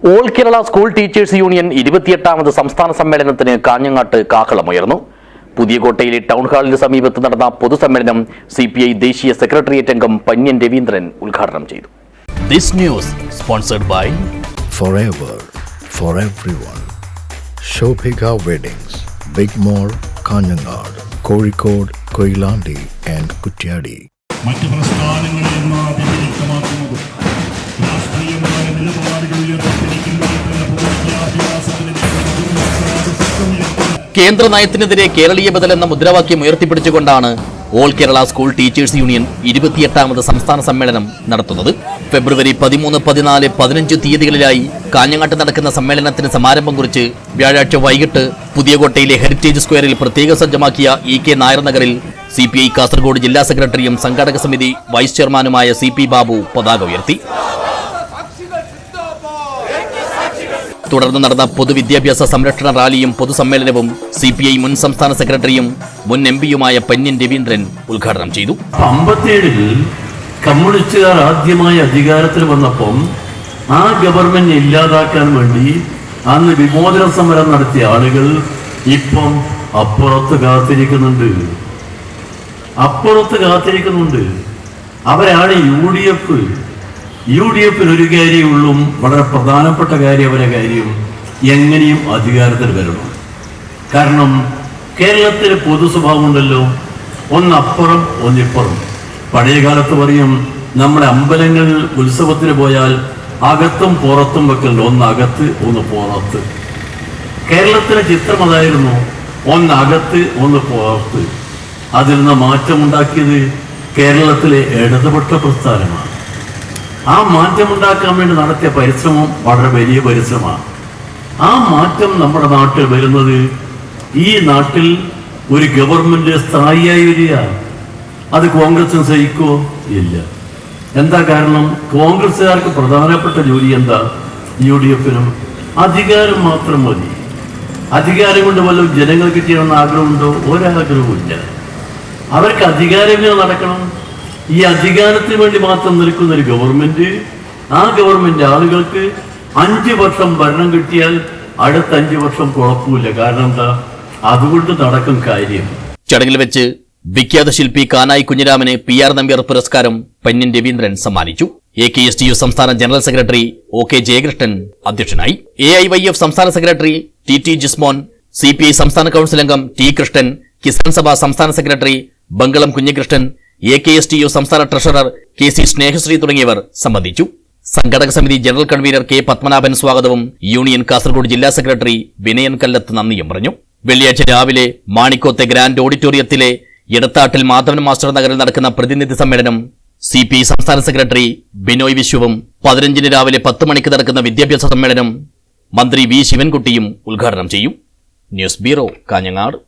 All Kerala school teachers union ഇരുപത്തിയെട്ടാമത് സംസ്ഥാന സമ്മേളനത്തിന് കാഞ്ഞങ്ങാട്ട് കാഹളമുയർന്നു പുതിയ കോട്ടയിലെ ടൗൺ ഹാളിന് സമീപത്ത് നടന്ന പൊതുസമ്മേളനം സി പി ഐ ദേശീയ സെക്രട്ടേറിയറ്റ് അംഗം പന്യൻ രവീന്ദ്രൻ ഉദ്ഘാടനം ചെയ്തു this news sponsored by forever for everyone. Shobhika Weddings, Big Mall, Kanyanad, Kozhikode, Koilandi and Kutyadi. മറ്റ് പ്രസ്ഥാനങ്ങളിൽ നിന്ന് കേന്ദ്ര നയത്തിനെതിരെ കേരളീയ ബദൽ എന്ന മുദ്രാവാക്യം ഉയർത്തിപ്പിടിച്ചുകൊണ്ടാണ് all Kerala school teachers union ഇരുപത്തിയെട്ടാമത് സംസ്ഥാന സമ്മേളനം നടത്തുന്നത്. ഫെബ്രുവരി പതിമൂന്ന് പതിനാല് പതിനഞ്ച് തീയതികളിലായി കാഞ്ഞങ്ങാട്ട് നടക്കുന്ന സമ്മേളനത്തിന് സമാരംഭം കുറിച്ച് വ്യാഴാഴ്ച വൈകിട്ട് പുതിയകോട്ടയിലെ ഹെറിറ്റേജ് സ്ക്വയറിൽ പ്രത്യേക സജ്ജമാക്കിയ ഇ കെ നായർ നഗറിൽ സി പി ഐ കാസർഗോഡ് ജില്ലാ സെക്രട്ടറിയും സംഘാടക സമിതി വൈസ് ചെയർമാനുമായ സി പി ബാബു പതാക ഉയർത്തി. തുടർന്ന് നടന്ന പൊതുവിദ്യാഭ്യാസ സംരക്ഷണ റാലിയും പൊതുസമ്മേളനവും സി പി ഐ മുൻ സംസ്ഥാന സെക്രട്ടറിയും മുൻ എം പിയുമായ പന്യൻ രവീന്ദ്രൻ ഉദ്ഘാടനം ചെയ്തു. കമ്മ്യൂണിസ്റ്റുകാർ ആദ്യമായി അധികാരത്തിൽ വന്നപ്പം ആ ഗവൺമെന്റ് ഇല്ലാതാക്കാൻ വേണ്ടി അന്ന് വിമോചന സമരം നടത്തിയ ആളുകൾ ഇപ്പം അപ്പുറത്ത് കാത്തിരിക്കുന്നുണ്ട്. അപ്പുറത്ത് കാത്തിരിക്കുന്നുണ്ട്. അവരാണ് U D F U D എഫിന് ഒരു കാര്യമുള്ളൂ വളരെ പ്രധാനപ്പെട്ട കാര്യം കാര്യം എങ്ങനെയും അധികാരത്തിൽ വരണം. കാരണം കേരളത്തിൽ പൊതു സ്വഭാവമുണ്ടല്ലോ ഒന്നപ്പുറം ഒന്നിപ്പുറം. പഴയ കാലത്ത് പറയും നമ്മുടെ അമ്പലങ്ങളിൽ ഉത്സവത്തിന് പോയാൽ അകത്തും പുറത്തും വെക്കലുണ്ട് ഒന്ന് അകത്ത് ഒന്ന് പുറത്ത്. കേരളത്തിലെ ചിത്രം അതായിരുന്നു ഒന്ന് അകത്ത് ഒന്ന് പുറത്ത്. അതിൽ നിന്ന് മാറ്റമുണ്ടാക്കിയത് കേരളത്തിലെ ഇടതുപക്ഷ പ്രസ്ഥാനമാണ്. ആ മാറ്റമുണ്ടാക്കാൻ വേണ്ടി നടത്തിയ പരിശ്രമം വളരെ വലിയ പരിശ്രമമാണ്. ആ മാറ്റം നമ്മുടെ നാട്ടിൽ വരുന്നത് ഈ നാട്ടിൽ ഒരു ഗവൺമെന്റ് സ്ഥായിയായി വരിക അത് കോൺഗ്രസിന് സഹിക്കോ? ഇല്ല. എന്താ കാരണം? കോൺഗ്രസ്സുകാർക്ക് പ്രധാനപ്പെട്ട ജോലി എന്താ? യു ഡി എഫിനും അധികാരം മാത്രം മതി. അധികാരം കൊണ്ട് വല്ലതും ജനങ്ങൾക്ക് ചെയ്യണമെന്ന് ആഗ്രഹമുണ്ടോ? ഒരാഗ്രഹവും ഇല്ല അവർക്ക് അധികാരമേ നടക്കണം. ഈ അധികാരത്തിന് വേണ്ടി മാത്രം നിൽക്കുന്ന ഒരു ഗവൺമെന്റ് ആ ഗവൺമെന്റ് ആളുകൾക്ക് അഞ്ച് വർഷം ഭരണം കിട്ടിയാൽ അടുത്ത അഞ്ച് വർഷം കുഴപ്പമില്ല. കാരണം എന്താ? അതുകൊണ്ട് നടക്കും കാര്യം. ചടങ്ങിൽ വെച്ച് വിഖ്യാത ശില്പി കാനായി കുഞ്ഞിരാമന് പി ആർ നമ്പ്യാർ പുരസ്കാരം പന്യൻ രവീന്ദ്രൻ സമ്മാനിച്ചു. A K S T U സംസ്ഥാന general secretary O K Jayakrishnan അധ്യക്ഷനായി. എ ഐ വൈ എഫ് സംസ്ഥാന secretary T T Jismon C P I സംസ്ഥാന കൌൺസിൽ അംഗം ടി കൃഷ്ണൻ കിസാൻ സഭ സംസ്ഥാന secretary Bangalam Kunhikrishnan A K S T U സംസ്ഥാന treasurer K C Snehasree തുടങ്ങിയവർ സംബന്ധിച്ചു. സംഘടക സമിതി ജനറൽ കൺവീനർ കെ പത്മനാഭൻ സ്വാഗതവും യൂണിയൻ കാസർഗോഡ് ജില്ലാ സെക്രട്ടറി വിനയൻ കല്ലത്ത് നന്ദിയും പറഞ്ഞു. വെള്ളിയാഴ്ച രാവിലെ മാണിക്കോത്തെ ഗ്രാൻഡ് ഓഡിറ്റോറിയത്തിലെ ഇടത്താട്ടിൽ മാധവൻ മാസ്റ്റർ നഗറിൽ നടക്കുന്ന പ്രതിനിധി സമ്മേളനം സി പി സംസ്ഥാന സെക്രട്ടറി ബിനോയ് വിശ്വവും പതിനഞ്ചിന് രാവിലെ പത്ത് മണിക്ക് നടക്കുന്ന വിദ്യാഭ്യാസ സമ്മേളനം മന്ത്രി വി ശിവൻകുട്ടിയും ഉദ്ഘാടനം ചെയ്യും. News bureau Kanhangad.